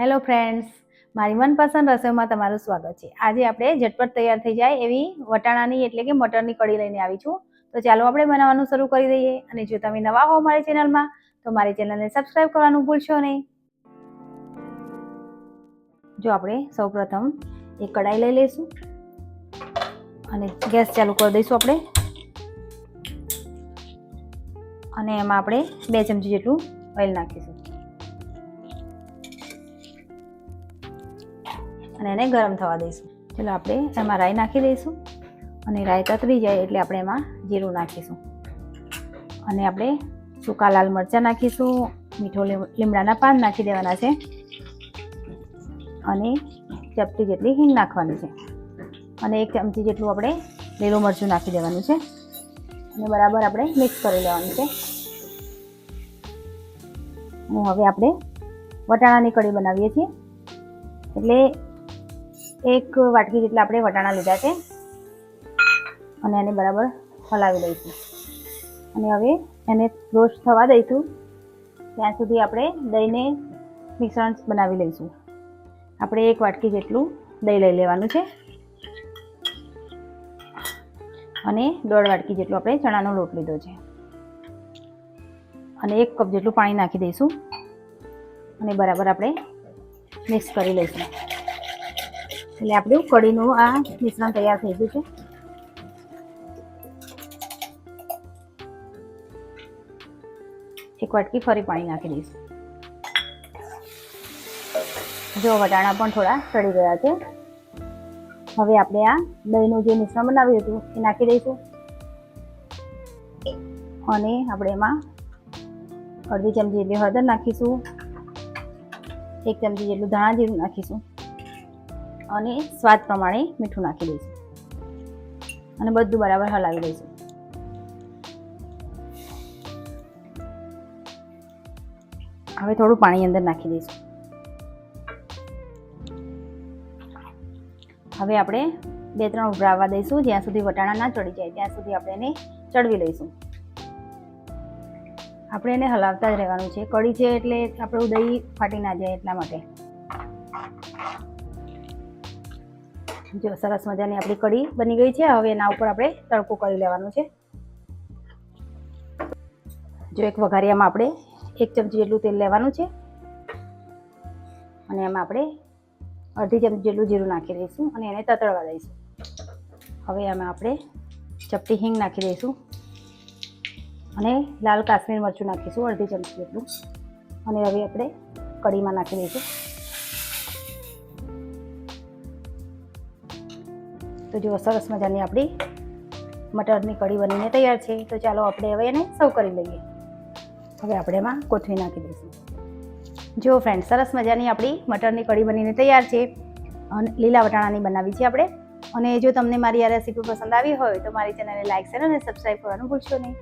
Hello friends મારી મનપસંદ રસોઈમાં તમારું સ્વાગત છે. આજે આપણે ઝટપટ તૈયાર થઈ જાય એવી વટાણાની એટલે કે મટરની કઢી લઈને આવી છું. તો ચાલો આપણે બનાવવાનું શરૂ કરી દઈએ. અને જો તમે નવા હો મારી ચેનલમાં, તો મારી ચેનલને સબસ્ક્રાઈબ કરવાનું ભૂલશો નહીં. જો આપણે સૌપ્રથમ એક કઢાઈ લઈ લઈશું. અને ગેસ ચાલુ કરી દઈશું આપણે. અને એમાં આપણે બે ચમચી જેટલું ઓઇલ નાખીશું. અને એને ગરમ થવા દઈશું. ચલો આપણે એમાં રાઈ નાખી દઈશું અને રાઈ તતરી જાય એટલે આપણે એમાં જીરું નાખીશું. અને આપણે સૂકા લાલ મરચાં નાખીશું, મીઠો લીમડાના પાન નાખી દેવાના છે અને ચપટી જેટલી હિંગ નાખવાની છે. અને એક ચમચી જેટલું આપણે લીલું મરચું નાખી દેવાનું છે. અને બરાબર આપણે મિક્સ કરી લેવાનું છે. હવે આપણે વટાણાની કઢી બનાવીએ છીએ. એટલે એક વાટકી જેટલા આપણે વટાણા લીધા છે. અને એને બરાબર હલાવી દઈશું અને હવે એને રોસ્ટ થવા દઈશું. ત્યાં સુધી આપણે દહીંને મિશ્રણ બનાવી લઈશું. આપણે એક વાટકી જેટલું દહીં લઈ લેવાનું છે. અને દોઢ વાટકી જેટલો આપણે ચણાનો લોટ લીધો છે. અને એક કપ જેટલું પાણી નાખી દઈશું. અને બરાબર આપણે મિક્સ કરી લઈશું. એટલે આપણું કઢીનું આ મિશ્રણ તૈયાર થઈ ગયું છે. એક વાટકી ફરી પાણી નાખી દઈશું. જો વટાણા પણ થોડા ચડી ગયા છે. હવે આપણે આ દહીંનું જે મિશ્રણ બનાવ્યું હતું એ નાખી દઈશું. અને આપણે એમાં અડધી ચમચી જેટલી હળદર નાખીશું. એક ચમચી જેટલું ધાણા જીરું નાખીશું. અને સ્વાદ પ્રમાણે મીઠું નાખી દઈશું. અને બધું બરાબર હલાવી દઈશું. હવે થોડું પાણી અંદર નાખી દઈશું. હવે આપણે બે ત્રણ ઉભરાવા દઈશું, જ્યાં સુધી વટાણા ના ચડી જાય, ત્યાં સુધી આપણે એને ચડવી લઈશું. આપણે એને હલાવતા જ રહેવાનું છે. કડી છે એટલે આપણું દહીં ફાટી ના જાય એટલા માટે. જો સરસ મજાની આપણી કઢી બની ગઈ છે, હવે એના ઉપર આપણે તડકો કરી લેવાનું છે. જો એક વઘારિયામાં આપણે એક ચમચી જેટલું તેલ લેવાનું છે, અને એમાં આપણે અડધી ચમચી જેટલું જીરું નાખી દઈશું અને એને તતળવા દઈશું. હવે એમાં આપણે ચપટી હિંગ નાખી દઈશું અને લાલ કાશ્મીર મરચું નાખીશું અડધી ચમચી જેટલું. અને હવે આપણે કઢીમાં નાખી દઈશું. તો જુઓ, સરસ મજાની આપણી મટરની કઢી બનીને તૈયાર છે. તો ચાલો આપણે હવે એને સર્વ કરી લઈએ. હવે આપણે એમાં કોથળી નાખી દઈશું. જુઓ ફ્રેન્ડ સરસ મજાની આપણી મટરની કઢી બનીને તૈયાર છે. અને લીલા વટાણાની બનાવી છે આપણે. અને જો તમને મારી આ રેસીપી પસંદ આવી હોય તો મારી ચેનલને લાઇક શેર અને સબસ્ક્રાઈબ કરવાનું ભૂલશો નહીં.